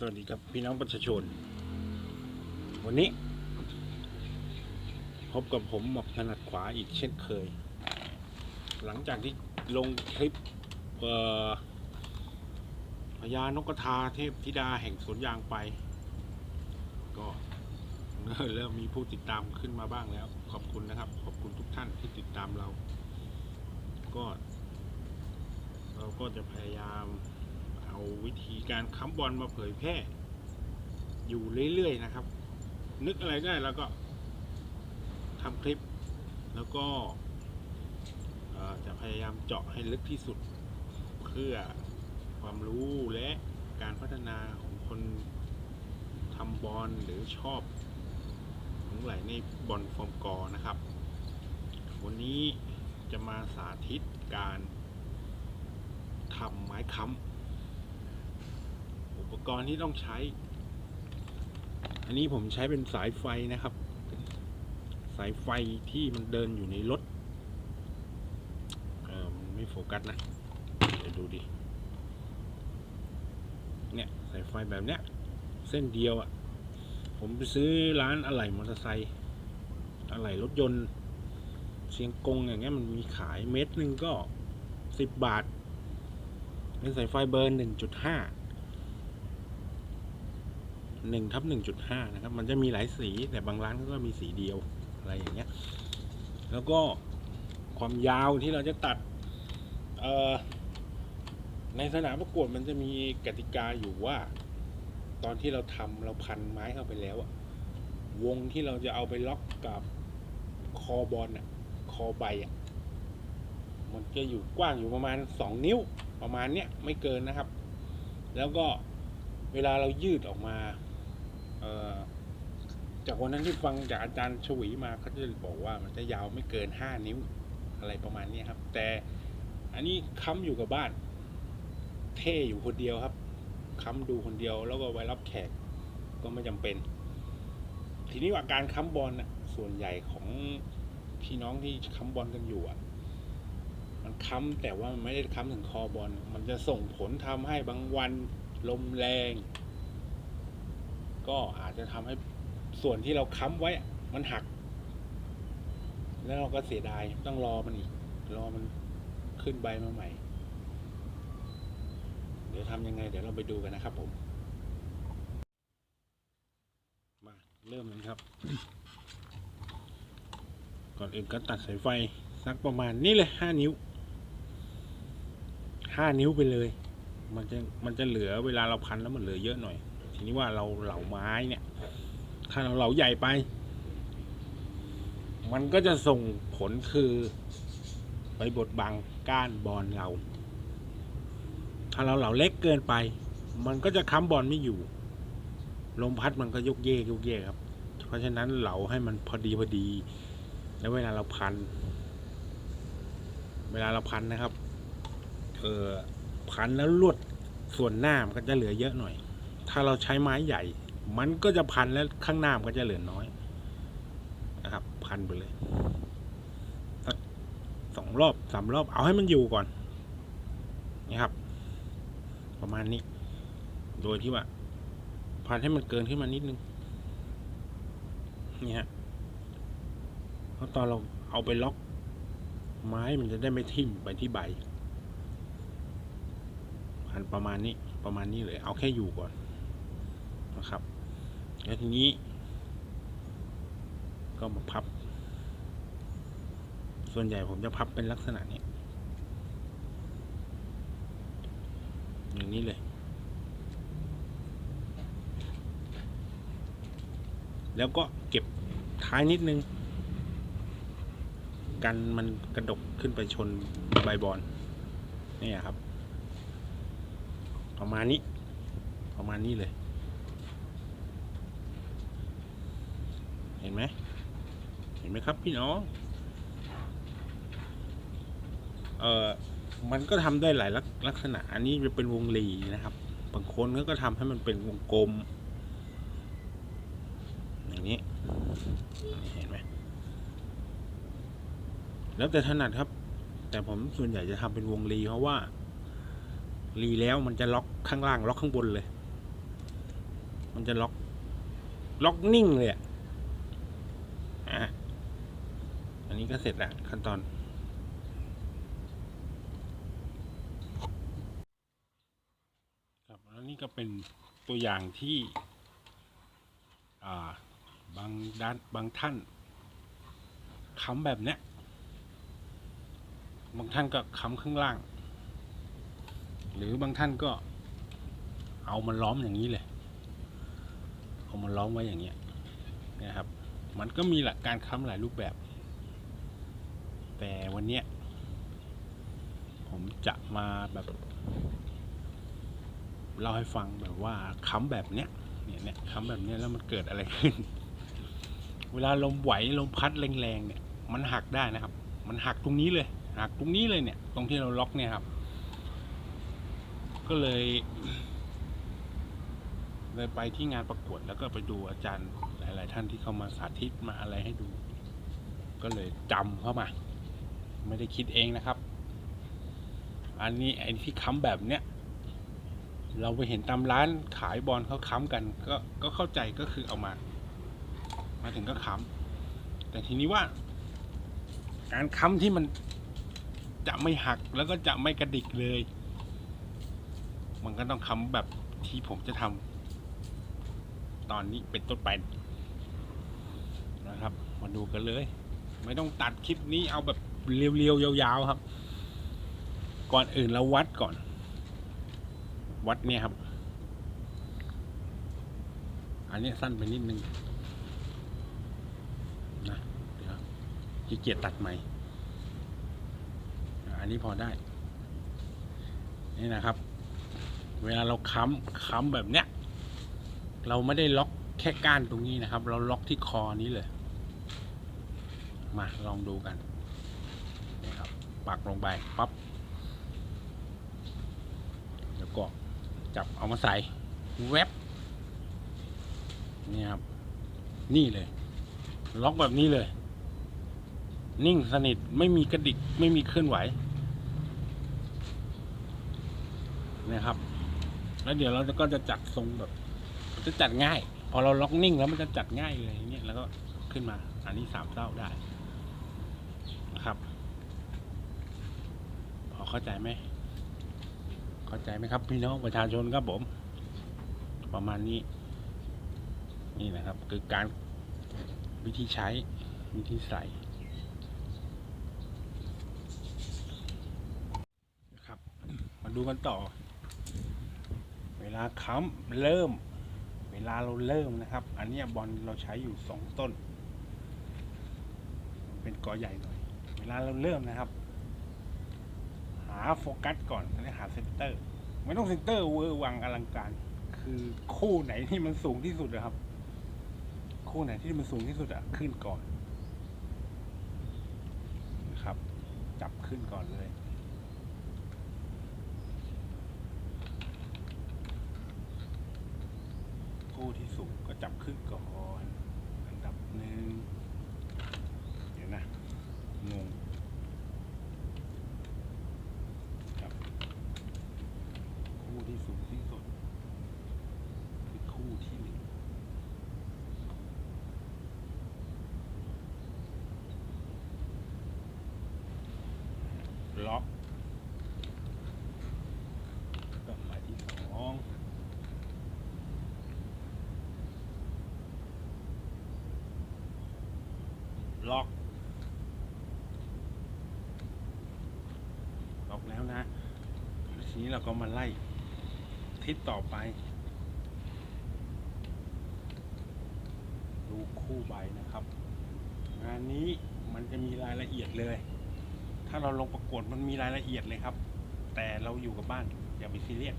สวัสดีครับพี่น้องประชาชน วันนี้ พบกับผมหมอกถนัดขวาอีกเช่นเคย หลังจากที่ลงคลิปพญานกกระทาเทพธิดาแห่งสวนยางไป ก็เริ่มมีผู้ติดตามขึ้นมาบ้างแล้ว ขอบคุณนะครับ ขอบคุณทุกท่านที่ติดตามเรา ก็ เราก็จะพยายาม เอาวิธีการค้ำบอลมาเผยแพร่ อยู่เรื่อยๆนะครับ นึกอะไรได้แล้วก็ทำคลิป แล้วก็จะพยายามเจาะให้ลึกที่สุด เพื่อความรู้และการพัฒนาของคนทำบอลหรือชอบหลงไหลในบอลฟอร์มกอนะครับ วันนี้จะมาสาธิตการทำไม้ค้ำ อุปกรณ์ที่ต้องใช้ อันนี้ผมใช้เป็นสายไฟนะครับ สายไฟที่มันเดินอยู่ในรถเออไม่โฟกัสนะ เดี๋ยวดูดิ เนี่ยสายไฟแบบเนี้ย เส้นเดียวอะ่ะ ผมไปซื้อร้านอะไหล่มอเตอร์ไซค์อะไหล่รถยนต์เชียงกงอย่างเงี้ยมันมีขายเม็ดหนึ่งก็สิบบาทเป็นสายไฟเบอร์หนึ่งจุดห้า หนึ่งทับหนึ่งจุดห้านะครับ มันจะมีหลายสีแต่บางร้านก็มีสีเดียวอะไรอย่างเงี้ย แล้วก็ความยาวที่เราจะตัดในสนามประกวดมันจะมีกติกาอยู่ว่า ตอนที่เราทำเราพันไม้เข้าไปแล้วอะวงที่เราจะเอาไปล็อกกับคอบอลอะคอใบอะมันจะอยู่กว้างอยู่ประมาณสองนิ้วประมาณเนี้ยไม่เกินนะครับ แล้วก็เวลาเรายืดออกมา จากวันนั้นที่ฟังจากอาจารย์ชวีมาเขาจะบอกว่ามันจะยาวไม่เกินห้านิ้วอะไรประมาณนี้ครับ แต่อันนี้ค้ำอยู่กับบ้าน เท่อยู่คนเดียวครับค้ำดูคนเดียวแล้วก็ไว้รับแขกก็ไม่จำเป็น ทีนี้ว่าการค้ำบอลน่ะส่วนใหญ่ของพี่น้องที่ค้ำบอลกันอยู่อะ มันค้ำแต่ว่ามันไม่ได้ค้ำถึงคอบอลมันจะส่งผลทำให้บางวันลมแรง ก็อาจจะทำให้ส่วนที่เราค้ำไว้มันหัก แล้วเราก็เสียดายต้องรอมันอีก รอมันขึ้นใบมาใหม่ เดี๋ยวทำยังไง เดี๋ยวเราไปดูกันนะครับผม มาเริ่มเลยครับ ก่อนอื่นก็ตัดสายไฟสักประมาณนี้เลยห้านิ้วห้านิ้วไปเลย มันจะมันจะเหลือเวลาเราพันแล้วมันเหลือเยอะหน่อย ทีนี้ว่าเราเหล่าไม้เนี่ย ถ้าเราเหล่าใหญ่ไป มันก็จะส่งผลคือไปบดบังก้านบอลเรา ถ้าเราเหล่าเล็กเกินไป มันก็จะค้ำบอลไม่อยู่ ลมพัดมันก็ยกเยกยกเยกครับ เพราะฉะนั้นเหลาให้มันพอดีพอดี แล้วเวลาเราพัน เวลาเราพันนะครับ เออพันแล้วลวดส่วนหน้ามันก็จะเหลือเยอะหน่อย ถ้าเราใช้ไม้ใหญ่ มันก็จะพันแล้วข้างหน้ามันก็จะเหลือน้อยนะครับ พันไปเลยสักสองรอบสามรอบเอาให้มันอยู่ก่อนนี่ครับ ประมาณนี้ โดยที่ว่า พันให้มันเกินขึ้นมานิดนึงนี่ฮะเพราะตอนเราเอาไปล็อก ไม้มันจะได้ไม่ทิ่มไปที่ใบพันประมาณนี้ประมาณนี้เลย เอาแค่อยู่ก่อน นะครับ แล้วทีนี้ ก็มาพับ ส่วนใหญ่ผมจะพับเป็นลักษณะนี้ อย่างนี้เลยแล้วก็เก็บท้ายนิดนึง กันมันกระดกขึ้นไปชนใบบอลนี่ครับ ประมาณนี้ ประมาณนี้เลย เห็นไหม เห็นไหมครับพี่น้องเอ่อมันก็ทำได้หลายลักลักษณะ อันนี้จะเป็นวงรีนะครับ บางคนก็ทำให้มันเป็นวงกลม อย่างนี้ เห็นไหม แล้วแต่ถนัดครับ แต่ผมส่วนใหญ่จะทำเป็นวงรีเพราะว่า รีแล้วมันจะล็อกข้างล่าง ล็อกข้างบนเลย มันจะล็อก ล็อกนิ่งเลยอะอะ นนี้ก็เสร็จแล้วขั้นตอน ครับแล้วนี่ก็เป็นตัวอย่างที่อ่าบางด้านบางท่านค้ำแบบเนี้ยบางท่านก็ค้ำข้างล่าง หรือบางท่านก็เอามันล้อมอย่างนี้เลย เอามันล้อมไว้อย่างเงี้ยนะครับ มันก็มีหลักการค้ำหลายรูปแบบ แต่วันเนี้ยผมจะมาแบบเล่าให้ฟังแบบว่าค้ำแบบเนี้ยเนี่ยเนี่ยค้ำแบบเนี้ยแล้วมันเกิดอะไรขึ้น เวลาลมไหวลมพัดแรงๆเนี่ย มันหักได้นะครับ มันหักตรงนี้เลย หักตรงนี้เลยเนี่ย ตรงที่เราล็อกเนี่ยครับ ก็เลยเลยไปที่งานประกวดแล้วก็ไปดูอาจารย์หลาย ๆ ท่านที่เข้ามาสาธิตมาอะไรให้ดู ก็เลยจำเข้ามา ไม่ได้คิดเองนะครับ อันนี้ไอ้ที่ค้ำแบบเนี้ยเราไปเห็นตามร้านขายบอลเขาค้ำกัน ก็ก็เข้าใจก็คือเอามา มาถึงก็ค้ำแต่ทีนี้ว่า การค้ำที่มันจะไม่หักแล้วก็จะไม่กระดิกเลย มันก็ต้องค้ำแบบที่ผมจะทำตอนนี้เป็นต้นไปนะครับ มาดูกันเลย ไม่ต้องตัดคลิปนี้เอาแบบ เรียวๆยาวๆครับ ก่อนอื่นเราวัดก่อน วัดเนี่ยครับ อันนี้สั้นไปนิดนึงนะเดี๋ยวขี้เกียจตัดใหม่ อันนี้พอได้ นี่นะครับ เวลาเราค้ำค้ำแบบเนี้ย เราไม่ได้ล็อกแค่ก้านตรงนี้นะครับ เราล็อกที่คอนี้เลย มาลองดูกัน ปักลงไปปั๊บแล้วก็จับเอามาใส่แวบนี่ครับ นี่เลย ล็อกแบบนี้เลย นิ่งสนิทไม่มีกระดิกไม่มีเคลื่อนไหวนะครับ แล้วเดี๋ยวเราก็จะจัดทรงแบบจะจัดง่าย พอเราล็อกนิ่งแล้วมันจะจัดง่ายเลยอย่างเงี้ยแล้วก็ขึ้นมาอันนี้สามเต้าได้นะครับ เข้าใจไหมเข้าใจไหมครับ พี่น้องประชาชนครับผม ประมาณนี้ นี่นะครับ คือการวิธีใช้วิธีใส่นะครับมาดูกันต่อ เวลาค้ำเริ่ม เวลาเราเริ่มนะครับ อันนี้บอลเราใช้อยู่สองต้น เป็นกอใหญ่หน่อย เวลาเราเริ่มนะครับาโฟกัสก่อนแล้วหาเซนเตอร์ ไม่ต้องเซนเตอร์เวอร์วังอลังการ คือคู่ไหนที่มันสูงที่สุดนะครับ คู่ไหนที่มันสูงที่สุดอะขึ้นก่อนนะครับ จับขึ้นก่อนเลยคู่ที่สูงก็จับขึ้นก่อน อันดับหนึ่งเดี๋ยวนะ งง ครับคู่ที่สูงที่สุดคือคู่ที่หนึ่งล็อกก็หมายที่สองล็อก ล็อกแล้วนะ ทีนี้ เราก็มาไล่ทิศต่อไป ดูคู่ใบนะครับ งานนี้มันจะมีรายละเอียดเลย ถ้าเราลงประกวดมันมีรายละเอียดเลยครับ แต่เราอยู่กับบ้านอย่าไปซีเรียส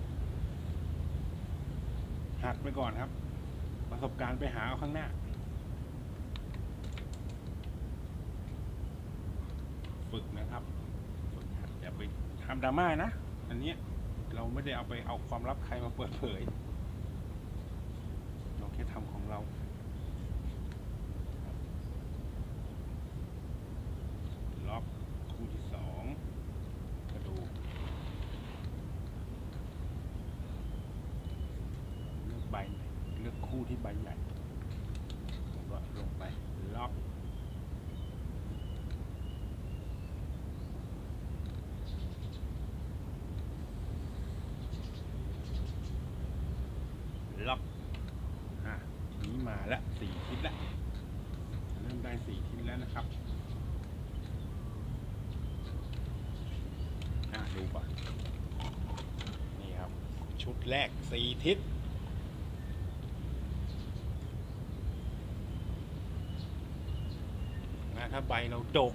หักไปก่อนครับ ประสบการณ์ไปหาเอาข้างหน้า ฝึกนะครับ ฝึกอย่าไปทำดราม่านะ อันนี้ เราไม่ได้เอาไปเอาความลับใครมาเปิดเผย เราแค่ทำของเรา ล็อกคู่ที่สองกระดูกเลือกใบหน่อยเลือกคู่ ที่ใบใหญ่ผมก็ลงไปล็อก ล็อกอะนี้มาแล้วสี่ทิศแล้วเริ่มได้สี่ทิศแล้วนะครับอะดูก่อนนี่ครับ ชุดแรกสี่ทิศนะถ้าใบเราดก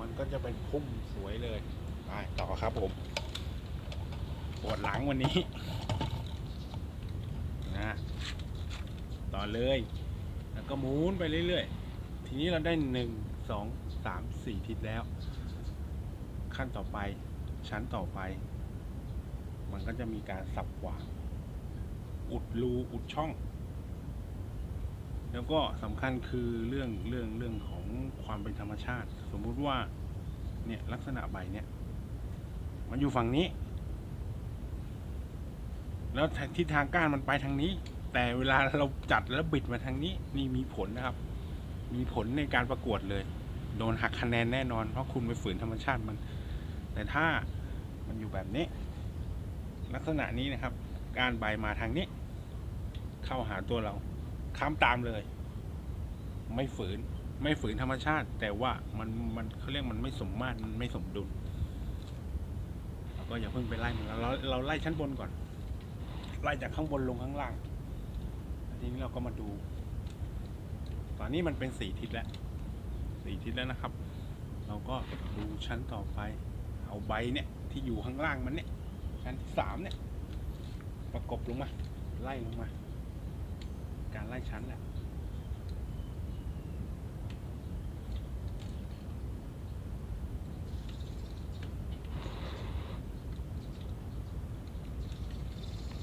มันก็จะเป็นพุ่มสวยเลยไปต่อครับผม ปวดหลังวันนี้ นะ่อเลย แล้วก็หมุนไปเรื่อยๆ ทีนี้เราได้หนึ่งสองสามสี่ทิศแล้ว ขั้นต่อไปชั้นต่อไป มันก็จะมีการสับวางอุดรูอุดช่อง แล้วก็สำคัญคือเรื่องเรื่องเรื่องของความเป็นธรรมชาติ สมมุติว่าเนี่ยลักษณะใบเนี่ยมันอยู่ฝั่งนี้ แล้วทิศทางก้านมันไปทางนี้ แต่เวลาเราจัดแล้วบิดมาทางนี้นี่มีผลนะครับ มีผลในการประกวดเลย โดนหักคะแนนแน่นอน เพราะคุณไปฝืนธรรมชาติมัน แต่ถ้ามันอยู่แบบนี้ ลักษณะนี้นะครับ การใบมาทางนี้ เข้าหาตัวเราค้ำตามเลย ไม่ฝืนไม่ฝืนธรรมชาติ แต่ว่ามันมันเขาเรียกมันไม่สมมาตรมันไม่สมดุลเราก็อย่าเพิ่งไปไล่มันเราเราไล่ชั้นบนก่อน ไล่จากข้างบนลงข้างล่าง ทีนี้เราก็มาดู ตอนนี้มันเป็นสี่ทิศแล้วสี่ทิศแล้วนะครับ เราก็ดูชั้นต่อไป เอาใบเนี่ยที่อยู่ข้างล่างมันเนี่ยชั้นที่สามเนี่ยประกบลงมา ไล่ลงมา การไล่ชั้นแหละ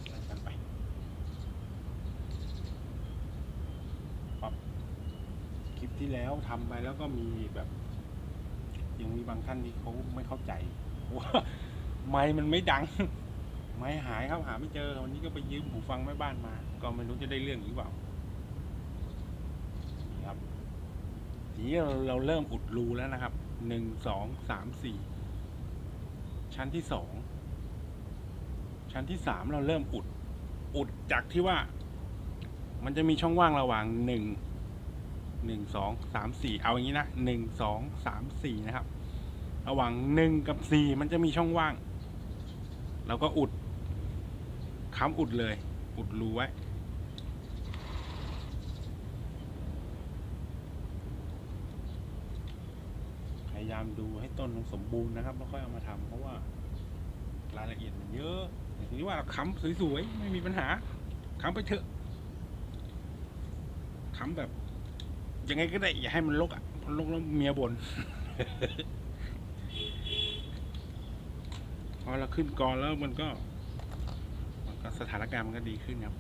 ไล่กันไปปั๊บคลิปที่ แล้วทำไปแล้วก็มีแบบยังมีบางท่านที่เขาไม่เข้าใจว่าไม้มันไม่ดัง ไม้หายครับหาไม่เจอวันนี้ก็ไปยืมหูฟังแม่บ้านมา ก็ไม่รู้จะได้เรื่องหรือเปล่าครับทีนี้เราเริ่มอุดรูแล้วนะครับหนึ่งสองสามสี่ชั้นที่สองชั้นที่สามเราเริ่มอุด อุดจากที่ว่า มันจะมีช่องว่างระหว่างหนึ่ง หนึ่งสองสามสี่เอาอย่างนี้นะหนึ่งสองสามสี่นะครับ ระหว่างหนึ่งกับสี่มันจะมีช่องว่างเราก็อุดค้ำอุดเลย อุดรูไว้ พยายามดูให้ต้นมันสมบูรณ์นะครับแล้วค่อยเอามาทำเพราะว่ารายละเอียดมันเยอะแต่ทีนี้ว่าเราค้ำสวยๆ ไม่มีปัญหาค้ำไปเถอะค้ำแบบ ยังไงก็ได้ อย่าให้มันลกอะเพราะลกแล้วเมียบน่นพอเราขึ้นกรแล้วมันก็ มันก็สถานการณ์มันก็ดีขึ้นครับ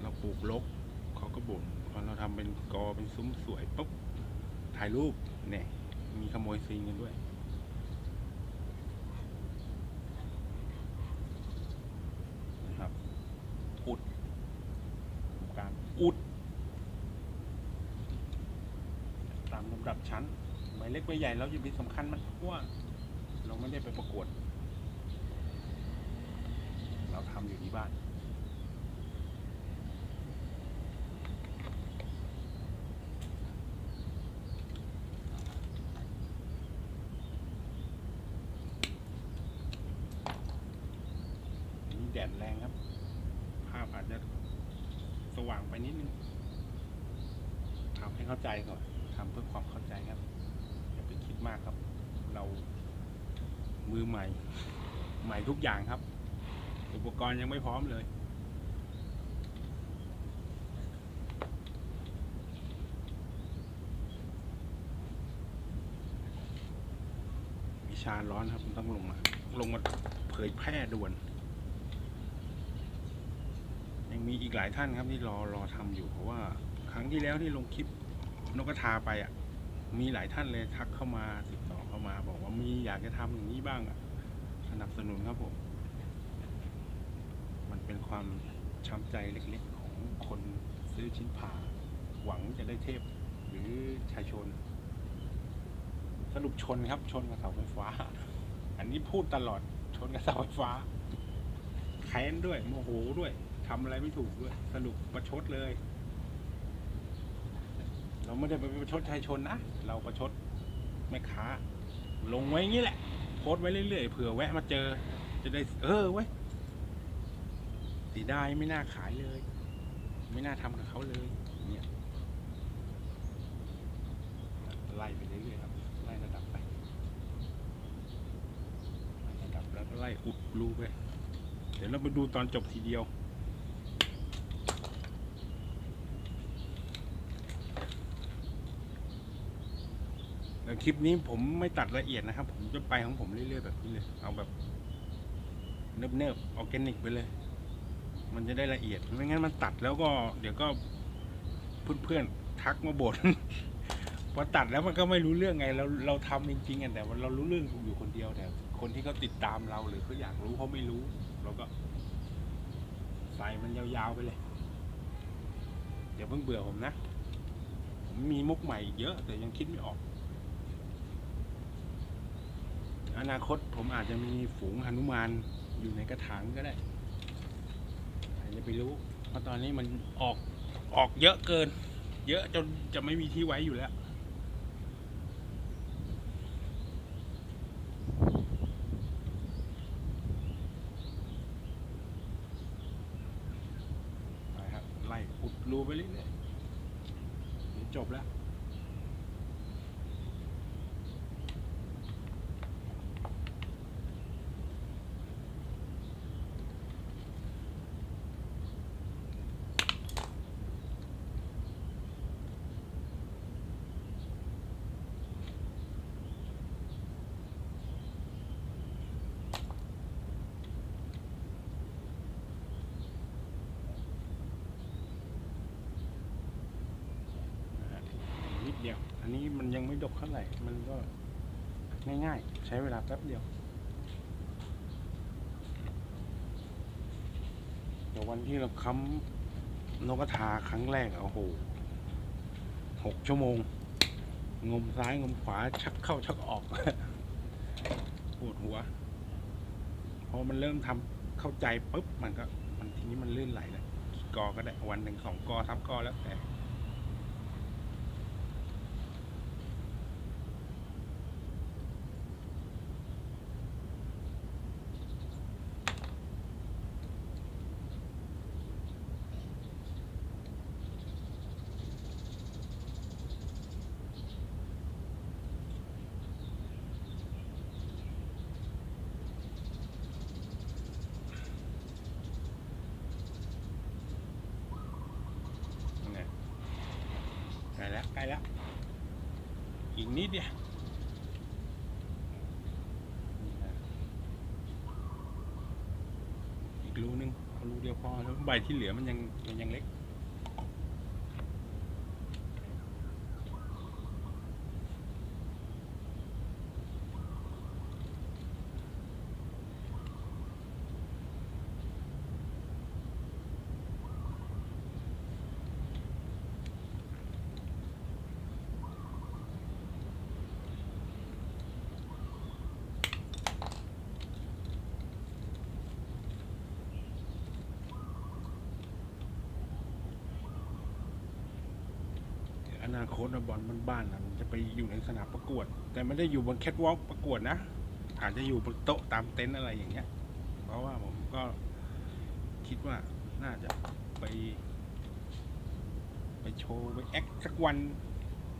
เราปลูกลกเขาก็บ่นพอเราทำเป็นกอเป็นซุ้มสวยปุ๊บถ่ายรูปเนี่ย มีขโมยซีนกันด้วย นะครับ อุดการ อุด ตามลำดับชั้นใบเล็กใบใหญ่เราอย่าไปสำคัญมันเพราะว่าเราไม่ได้ไปประกวด เราทำอยู่ที่บ้านแดดแรงครับ ภาพอาจจะสว่างไป นิดนึงทำให้เข้าใจก่อนทำเพื่อความเข้าใจครับอย่าไปคิดมากครับ เรามือใหม่ ใหม่ทุกอย่างครับ อุปกรณ์ยังไม่พร้อมเลยวิชาร้อนครับมันต้องลงมา ลงมาเผยแพร่ด่วน มีอีกหลายท่านครับที่รอรอทำอยู่เพราะว่าครั้งที่แล้วที่ลงคลิปนกกระทาไปอะ มีหลายท่านเลยทักเข้ามาติดต่อเข้ามา บอกว่ามีอยากจะทำอย่างนี้บ้างอะสนับสนุนครับผม มันเป็นความช้ำใจเล็กๆของคนซื้อชิ้นผ่า หวังจะได้เทพ หรือชายชน สรุปชนครับชนกับเสาไฟฟ้า อันนี้พูดตลอดชนกับเสาไฟฟ้าแค้นด้วยโมโหด้วย ทำอะไรไม่ถูกด้วยสรุปประชดเลย เราไม่ได้ไปประชดชายชนนะ เราประชดแม่ค้า ลงไว้อย่างนี้แหละ โพสต์ไว้เรื่อยๆเผื่อแวะมาเจอ จะได้เออเว้ยสีได้ไม่น่าขายเลย ไม่น่าทำกับเขาเลยเนี่ยไล่ไปเรื่อยๆครับไล่ระดับไปไล่ระดับแล้วก็ไล่อุดรูไปเดี๋ยวเราไปดูตอนจบทีเดียว แล้ว คลิปนี้ผมไม่ตัดละเอียดนะครับ ผมจะไปของผมเรื่อยๆแบบนี้เลย เอาแบบเนิบๆออร์แกนิกไปเลย มันจะได้ละเอียด ไม่งั้นมันตัดแล้วก็ เดี๋ยวก็เพื่อนๆทักมาบ่นพอตัดแล้วมันก็ไม่รู้เรื่องไง เราเราทำจริงๆอะแต่ว่าเรารู้เรื่องอยู่คนเดียวแต่คนที่เขาติดตามเราหรือเขาอยากรู้เขาไม่รู้ เราก็ ใส่มันยาวๆไปเลย เดี๋ยวเพิ่งเบื่อผมนะ ผมมีมุกใหม่เยอะแต่ยังคิดไม่ออก อนาคตผมอาจจะมีฝูงหนุมานอยู่ในกระถางก็ได้ใครจะไปรู้เพราะตอนนี้มันออกออกเยอะเกิน เยอะจนจะไม่มีที่ไว้อยู่แล้วไปครับไล่อุดรูไปเรื่อยๆเดี๋ยจบแล้ว นะฮะนิดเดียว อันนี้มันยังไม่ ดกเท่าไหร่ มันก็ง่ายๆ ใช้เวลาแป๊บเดียว เดี๋ยววันที่เราค้ำนกกระทาครั้งแรกโอ้โหหกชั่วโมง งมซ้ายงมขวาชักเข้าชักออกปวดหัว พอมันเริ่มทำเข้าใจปุ๊บ มันก็มันทีนี้มันลื่นไหลแล้วกี่กอก็ได้วันหนึ่งสองกอสามกอแล้วแต่ เนี่ยใกล้ แล้วอีกนิดเดียวอีกรูนึงเอารูเดียวพอแล้วใบที่เหลือมันยังมันยังเล็ก อ นาคตบอลบ้านๆนะมันจะไปอยู่ในสนามประกวด แต่ไม่ได้อยู่บนแคทวอล์กประกวดนะ อาจจะอยู่บนโต๊ะตามเต็นท์อะไรอย่างเงี้ย เพราะว่าผมก็คิดว่าน่าจะไป ไปโชว์ ไปแอคสักวัน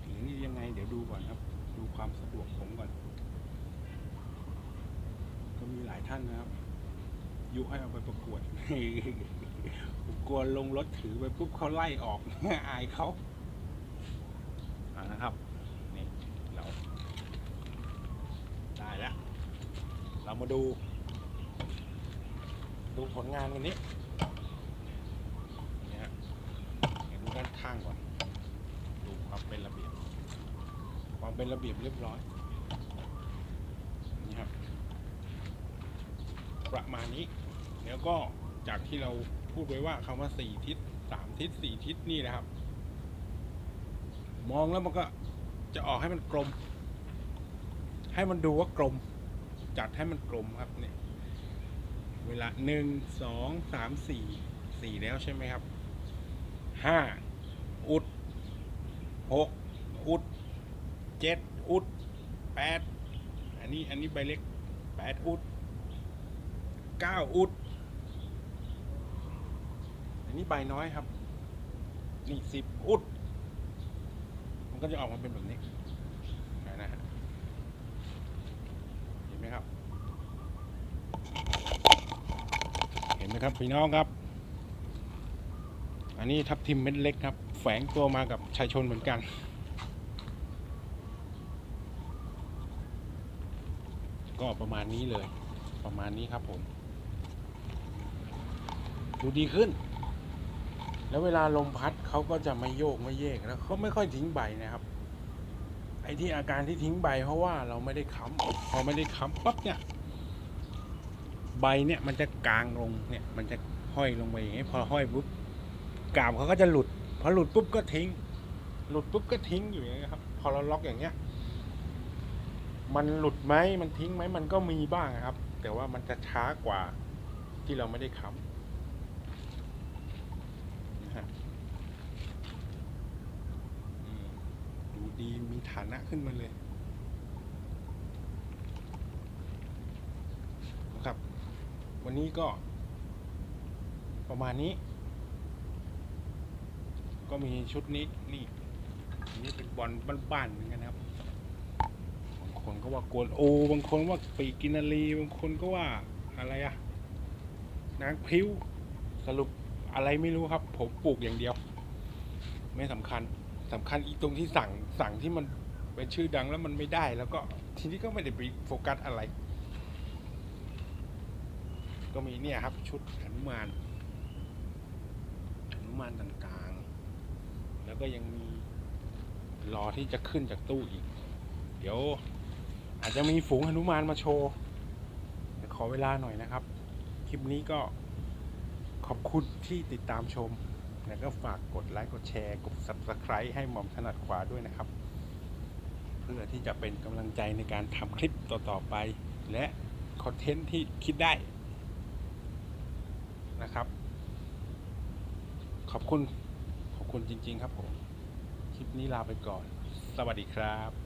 หรือยังไงเดี๋ยวดูก่อนครับ ดูความสะดวกผมก่อน ก็มีหลายท่านนะครับยุให้เอาไปประกวดกลัวลงรถถือไปปุ๊บเขาไล่ออกอายเขา นะครับนี่เราได้แล้วเรามาดู ดูผลงานวันนี้เนี่ยฮะเดี๋ยวดูด้านข้างก่อนดูความเป็นระเบียบ ความเป็นระเบียบเรียบร้อยนี่ครับประมาณนี้ แล้วก็จากที่เราพูดไว้ว่าคำว่าสี่ทิศสามทิศสี่ทิศนี่นะครับ มองแล้วมันก็จะออกให้มันกลม ให้มันดูว่ากลม จัดให้มันกลมครับเนี่ยเวลาหนึ่งสองสามสี่สี่แล้วใช่ไหมครับห้าอุดหกอุดเจ็ดอุดแปดอันนี้อันนี้ใบเล็กแปดอุดเก้าอุด อันนี้ใบน้อยครับ นี่สิบอุด ก็จะออกมาเป็นแบบนี้นะฮะเห็นไหมครับ เห็นไหมครับพี่น้องครับ อันนี้ทับทิมเม็ดเล็กครับ แฝงตัวมากับชายชนเหมือนกันก็ประมาณนี้เลย ประมาณนี้ครับผม ดูดีขึ้น แล้วเวลาลมพัดเขาก็จะไม่โยกไม่เยกแล้วเขาไม่ค่อยทิ้งใบนะครับ ไอ้ที่อาการที่ทิ้งใบเพราะว่าเราไม่ได้ค้ำพอไม่ได้ค้ำปั๊บเนี่ย ใบเนี่ยมันจะกลางลงเนี่ยมันจะห้อยลงไปอย่างนี้พอห้อยปุ๊บกาบเขาก็จะหลุดพอหลุดปุ๊บก็ทิ้ง หลุดปุ๊บก็ทิ้งอยู่อย่างนี้ครับ พอเราล็อกอย่างเงี้ย มันหลุดไหมมันทิ้งไหมมันก็มีบ้างครับ แต่ว่ามันจะช้ากว่าที่เราไม่ได้ค้ำนะฮะอืมดูดีมี ฐานะขึ้นมาเลยนะครับ วันนี้ก็ประมาณนี้ ก็มีชุดนี้นี่นี่เป็นบอลบ้านๆเหมือนกันนะครับบางคนก็ว่ากวนโอบางคนว่าปีกินารีบางคนก็ว่าอะไรอะนางพิ้วสรุปอะไรไม่รู้ครับ ผมปลูกอย่างเดียว ไม่สำคัญ สำคัญอีกตรงที่สั่งสั่งที่มันเป็นชื่อดังแล้วมันไม่ได้ แล้วก็ทีนี้ก็ไม่ได้ไปโฟกัสอะไร ก็มีเนี่ยครับ ชุดหนุมานหนุมานต่างๆ แล้วก็ยังมีรอที่จะขึ้นจากตู้อีก เดี๋ยว อาจจะมีฝูงหนุมานมาโชว์แต่ขอเวลาหน่อยนะครับ คลิปนี้ก็ขอบคุณที่ติดตามชม แล้วก็ฝากกดไลค์กดแชร์กด subscribe ให้หม่อมถนัดขวาด้วยนะครับ เพื่อที่จะเป็นกำลังใจในการทำคลิปต่อๆไป และคอนเทนต์ที่คิดได้นะครับ ขอบคุณ ขอบคุณจริง ๆ ครับผม คลิปนี้ลาไปก่อน สวัสดีครับ